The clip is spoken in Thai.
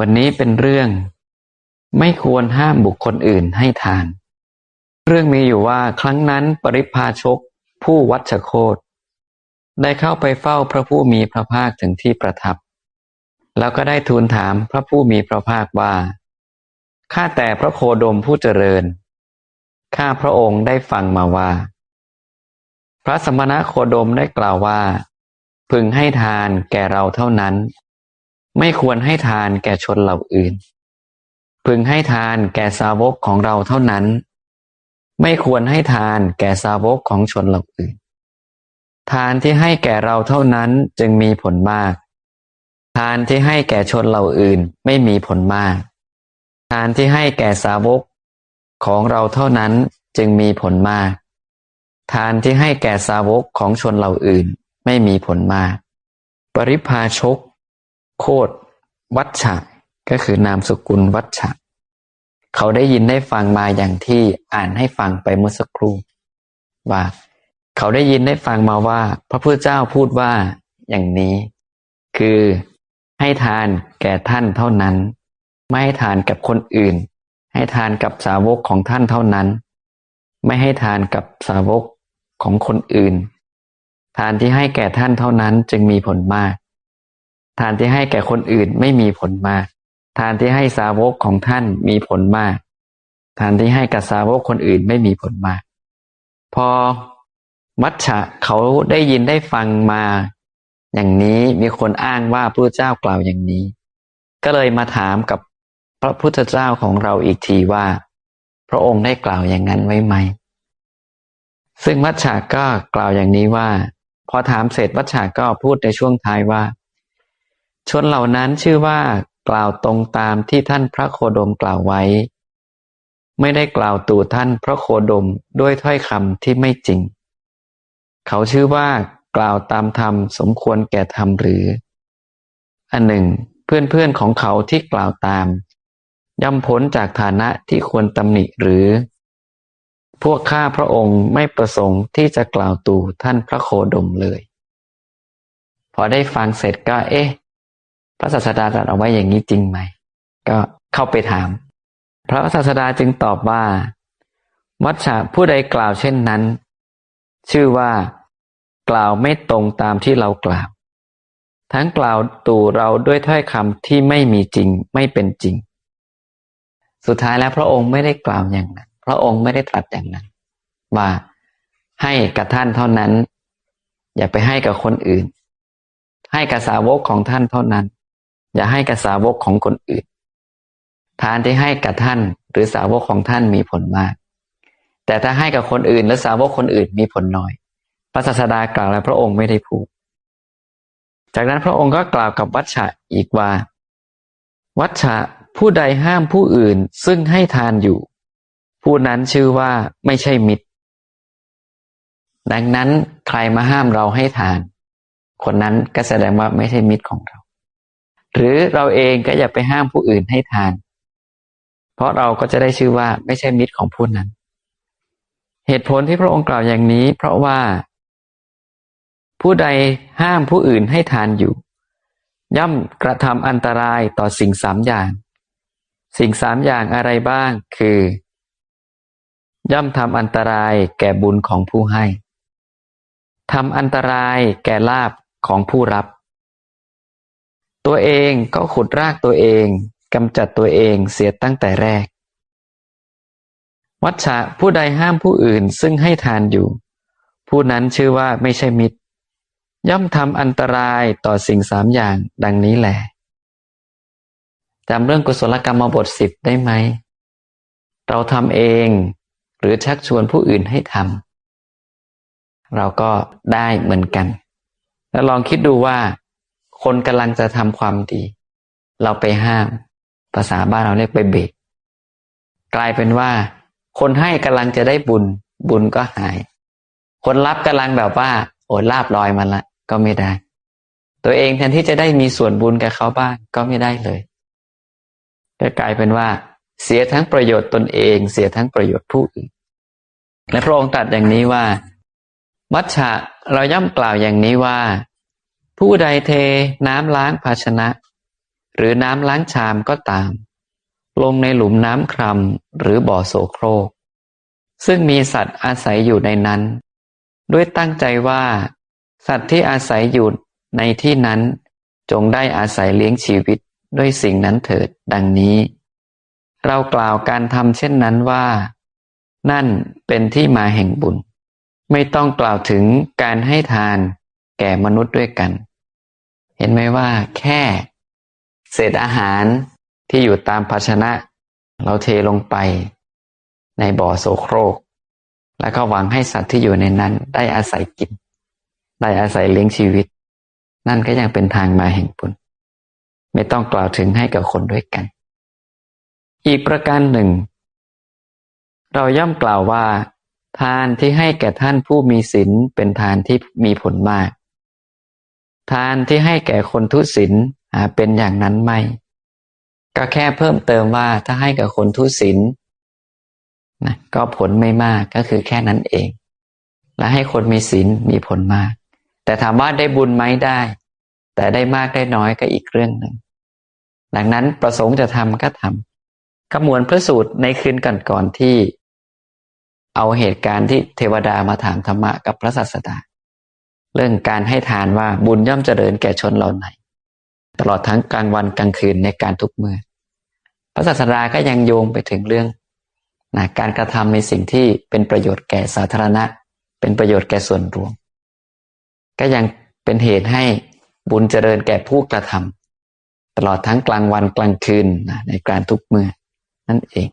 วันนี้เป็นเรื่อง ไม่ควรห้ามบุคคลอื่นให้ทาน เรื่องมีอยู่ว่าครั้งนั้นปริพาชก ผู้วัชโคตได้เข้าไปเฝ้าพระผู้มีพระภาคถึงที่ประทับ แล้วก็ได้ทูลถามพระผู้มีพระภาคว่า ข้าแต่พระโคดมผู้เจริญ ข้าพระองค์ได้ฟังมาว่า พระสมณะโคดมได้กล่าวว่า พึงให้ทานแก่เราเท่านั้น ไม่ควรให้ทานแก่ชนเหล่าอื่น พึงให้ทานแก่สาวกของเราเท่านั้น ไม่ควรให้ทานแก่สาวกของชนเหล่าอื่น ทานที่ให้แก่เราเท่านั้นจึงมีผลมาก ทานที่ให้แก่ชนเหล่าอื่นไม่มีผลมาก ทานที่ให้แก่สาวกของเราเท่านั้นจึงมีผลมาก ทานที่ให้แก่สาวกของชนเหล่าอื่นไม่มีผลมาก ปริพาชก โคดวัชชะก็คือนามสกุลวัชชะเขาได้ยินได้ฟังมาอย่างที่อ่านให้ฟังไปเมื่อสักครู่ ว่า เขาได้ยินได้ฟังมาว่า พระพุทธเจ้าพูดว่าอย่างนี้ คือให้ทานแก่ท่านเท่านั้น ไม่ให้ทานกับคนอื่น ให้ทานกับสาวกของท่านเท่านั้น ไม่ให้ทานกับสาวกของคนอื่น ทานที่ให้แก่ท่านเท่านั้นจึงมีผลมาก ทานที่ให้แก่คนอื่นไม่มีผลมาก ทานที่ให้สาวกของท่านมีผลมาก ทานที่ให้กับสาวกคนอื่นไม่มีผลมาก พอมัชชะเขาได้ยินได้ฟังมา อย่างนี้มีคนอ้างว่าพระเจ้ากล่าวอย่างนี้ ก็เลยมาถามกับพระพุทธเจ้าของเราอีกทีว่า พระองค์ได้กล่าวอย่างนั้นไว้ไหม ซึ่งมัชชะก็กล่าวอย่างนี้ว่า พอถามเสร็จมัชชะก็พูดในช่วงท้ายว่า ชนเหล่านั้นชื่อว่ากล่าวตรงตามที่ท่านพระโคดมกล่าวไว้ ไม่ได้กล่าวตู่ท่านพระโคดมด้วยถ้อยคำที่ไม่จริง เขาชื่อว่ากล่าวตามธรรมสมควรแก่ธรรมหรือ อันหนึ่ง เพื่อนๆของเขาที่กล่าวตาม ย่ำพ้นจากฐานะที่ควรตำหนิหรือ พวกข้าพระองค์ไม่ประสงค์ที่จะกล่าวตู่ท่านพระโคดมเลย พอได้ฟังเสร็จก็เอ๊ะ พระศาสดาตรัสเอาไว้อย่างนี้จริงไหม ก็เข้าไปถาม พระศาสดาจึงตอบว่า มัชชะผู้ใดกล่าวเช่นนั้น ชื่อว่ากล่าวไม่ตรงตามที่เรากล่าว ทั้งกล่าวตู่เราด้วยถ้อยคำที่ไม่มีจริงไม่เป็นจริง สุดท้ายแล้วพระองค์ไม่ได้กล่าวอย่างนั้น พระองค์ไม่ได้ตรัสอย่างนั้น ว่าให้กับท่านเท่านั้น อย่าไปให้กับคนอื่น ให้กับสาวกของท่านเท่านั้น อย่าให้กับสาวกของคนอื่น ทานที่ให้กับท่านหรือสาวกของท่านมีผลมาก แต่ถ้าให้กับคนอื่นและสาวกคนอื่นมีผลน้อย พระศาสดากล่าวแล้วพระองค์ไม่ได้พูด จากนั้นพระองค์ก็กล่าวกับวัชชะอีกว่า วัชชะผู้ใดห้ามผู้อื่นซึ่งให้ทานอยู่ ผู้นั้นชื่อว่าไม่ใช่มิตร ดังนั้นใครมาห้ามเราให้ทาน คนนั้นก็แสดงว่าไม่ใช่มิตรของเรา หรือเราเองก็อย่าไปห้ามผู้อื่นให้ทาน เพราะเราก็จะได้ชื่อว่าไม่ใช่มิตรของผู้นั้น เหตุผลที่พระองค์กล่าวอย่างนี้ เพราะว่า ผู้ใดห้ามผู้อื่นให้ทานอยู่ ย่อมกระทำอันตรายต่อสิ่งสามอย่าง สิ่งสามอย่างอะไรบ้างคือ ย่อมทำอันตรายแก่บุญของผู้ให้ทำอันตรายแก่ลาบของผู้รับ ตัวเองก็ขุดรากตัวเองกำจัดตัวเองเสียตั้งแต่แรก วัชชะผู้ใดห้ามผู้อื่นซึ่งให้ทานอยู่ ผู้นั้นชื่อว่าไม่ใช่มิตร ย่อมทำอันตรายต่อสิ่งสามอย่างดังนี้แหละจำเรื่องกุศลกรรมบทสิบได้ไหม เราทำเองหรือชักชวนผู้อื่นให้ทำเราก็ได้เหมือนกัน แล้วลองคิดดูว่า คนกำลังจะทำความดี เราไปห้าม ภาษาบ้านเราเรียกไปเบรกกลายเป็นว่า คนให้กำลังจะได้บุญ บุญก็หาย คนรับกำลังแบบว่า โอ้ลาบลอยมาละ ก็ไม่ได้ ตัวเองแทนที่จะได้มีส่วนบุญกับเขาบ้างก็ไม่ได้เลยก็กลายเป็นว่า เสียทั้งประโยชน์ตนเอง เสียทั้งประโยชน์ผู้อื่นและพระองค์ตรัสอย่างนี้ว่า มัชชะเราย่อมกล่าวอย่างนี้ว่า ผู้ใดเทน้ำล้างภาชนะ หรือน้ำล้างชามก็ตาม ลงในหลุมน้ำครำหรือบ่อโสโครก ซึ่งมีสัตว์อาศัยอยู่ในนั้น ด้วยตั้งใจว่า สัตว์ที่อาศัยอยู่ในที่นั้น จงได้อาศัยเลี้ยงชีวิตด้วยสิ่งนั้นเถิดดังนี้ เรากล่าวการทำเช่นนั้นว่า นั่นเป็นที่มาแห่งบุญ ไม่ต้องกล่าวถึงการให้ทานแก่มนุษย์ด้วยกัน เห็นไหมว่าแค่ เศษอาหารที่อยู่ตามภาชนะ เราเทลงไป ในบ่อโสโครก แล้วก็หวังให้สัตว์ที่อยู่ในนั้น ได้อาศัยกิน ได้อาศัยเลี้ยงชีวิต นั่นก็ยังเป็นทางมาแห่งบุญไม่ต้องกล่าวถึงให้กับคนด้วยกัน อีกประการหนึ่ง เราย่อมกล่าวว่า ทานที่ให้แก่ท่านผู้มีศีลเป็นทานที่มีผลมาก ทานที่ให้แก่คนทุศีลเป็นอย่างนั้นไหมก็แค่เพิ่มเติมว่าถ้าให้กับคนทุศีลนะก็ผลไม่มากก็คือแค่นั้นเอง และให้คนมีศีลมีผลมาก แต่ถามว่าได้บุญไหมได้ แต่ได้มากได้น้อยก็อีกเรื่องหนึ่งดังนั้นประสงค์จะทำก็ทำขมวลพระสูตรในคืนก่อนๆที่ เอาเหตุการณ์ที่เทวดามาถามธรรมะกับพระศาสดา เรื่องการให้ทานว่าบุญย่อมเจริญแก่ชนเหล่าไหน ตลอดทั้งกลางวันกลางคืนในการทุกเมื่อพระศาสดาก็ยังโยงไปถึงเรื่องนะการกระทำในสิ่งที่เป็นประโยชน์แก่สาธารณะ เป็นประโยชน์แก่ส่วนรวม ก็ยังเป็นเหตุให้บุญเจริญแก่ผู้กระทำตลอดทั้งกลางวันกลางคืนนะในการทุกเมื่อนั่นเอง